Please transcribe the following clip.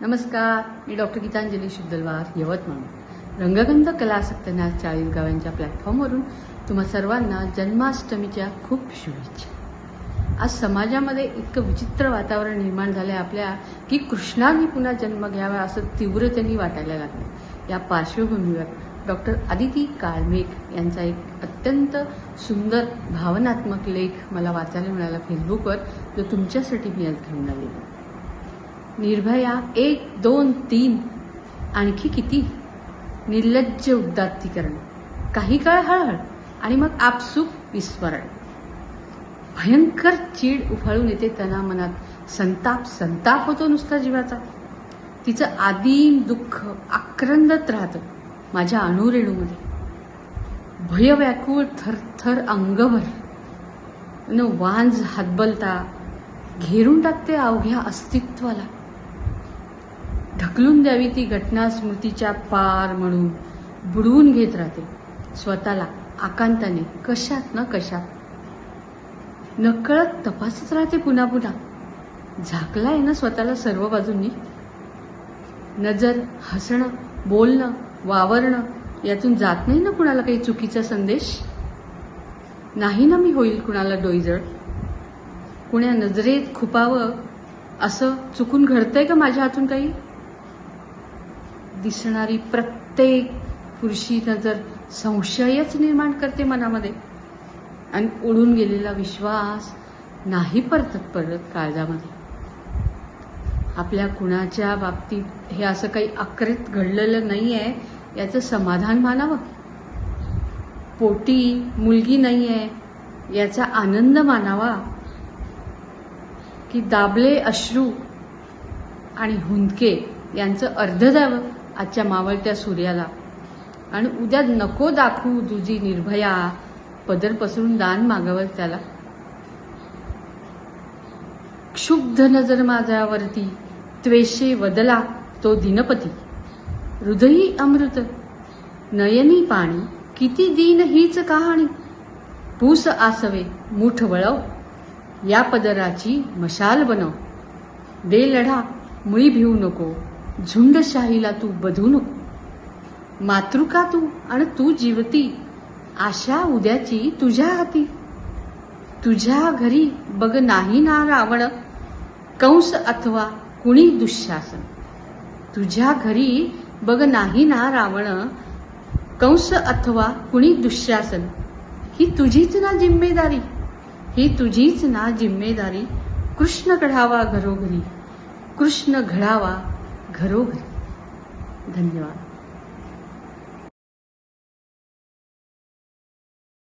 नमस्कार मी डॉक्टर गीतांजली शुद्धलवार यवतमाळ. रंगगंध कलासक्तनाथ चाळीस गावांच्या प्लॅटफॉर्मवरून तुम्हा सर्वांना जन्माष्टमीच्या खूप शुभेच्छा. आज समाजामध्ये इतकं विचित्र वातावरण निर्माण झालं आहे आपल्या की कृष्णाने पुन्हा जन्म घ्यावा असं तीव्रतेने वाटायला लागलं. या पार्श्वभूमीवर डॉक्टर आदिती काळमेघ यांचा एक अत्यंत सुंदर भावनात्मक लेख मला वाचायला मिळाला फेसबुकवर जो तुमच्यासाठी मी आज घेऊन आलेलो निर्भया एक दोन तीन. आणखी किती? निर्लज्ज उद्दात्तीकरण काही काळ हळहळ आणि मग आपसूक विस्मरण. भयंकर चीड उफाळून येते तना मनात. संताप संताप होतो नुसता जीवाचा. तिचं आदिम दुःख आक्रंदत राहतं माझ्या अणुरेणूमध्ये भयव्याकुळ थरथर अंगभर. न वांज हातबलता घेरून टाकते अवघ्या अस्तित्वाला. ढकलून द्यावी ती घटना स्मृतीच्या पार म्हणून बुडवून घेत राहते. स्वतःला आकांताने कशात न कशात. नकळत तपासत राहते पुन्हा पुन्हा. झाकलाय ना स्वतःला सर्व बाजूंनी? नजर हसणं बोलणं वावरणं यातून जात नाही ना कुणाला काही चुकीचा संदेश? नाही ना मी होईल कुणाला डोईजड कुण्या नजरेत खुपावं असं चुकून घडतंय का माझ्या हातून काही? दिसणारी प्रत्येक पुरुषी नजर संशयच निर्माण करते मनामध्ये. आणि उडून गेलेला विश्वास नाही परतत परत काळजामध्ये. आपल्या कुणाच्या बाबतीत हे असं काही आकृत घडलेलं नाही आहे याचं समाधान मानावं. पोटी मुलगी नाही आहे याचा आनंद मानावा. की दाबले अश्रू आणि हुंदके यांचं अर्ध द्यावं आजच्या मावळत्या सूर्याला. आणि उद्या नको दाखवू तुझी निर्भया पदर पसरून दान मागावं त्याला. क्षुब्ध नजर माझ्यावरती त्वेषे वदला तो दिनपती. हृदयी अमृत नयनी पाणी किती दिन हीच कहाणी. पूस आसवे मुठ वळव या पदराची मशाल बनव. दे लढा मुळी भिवू नको. झुंडशाहीला तू बधू नको. मातृका तू आणि तू जीवती. आशा उद्याची तुझ्या हाती. तुझ्या घरी बघ नाही ना रावण. कंस अथवा कुणी दुःशासन. तुझ्या घरी बघ नाही ना रावण. कंस अथवा कुणी दुःशासन. ही तुझीच ना जिम्मेदारी. ही तुझीच ना जिम्मेदारी. कृष्ण घडावा घरोघरी. कृष्ण घडावा घरोघरी धन्यवाद.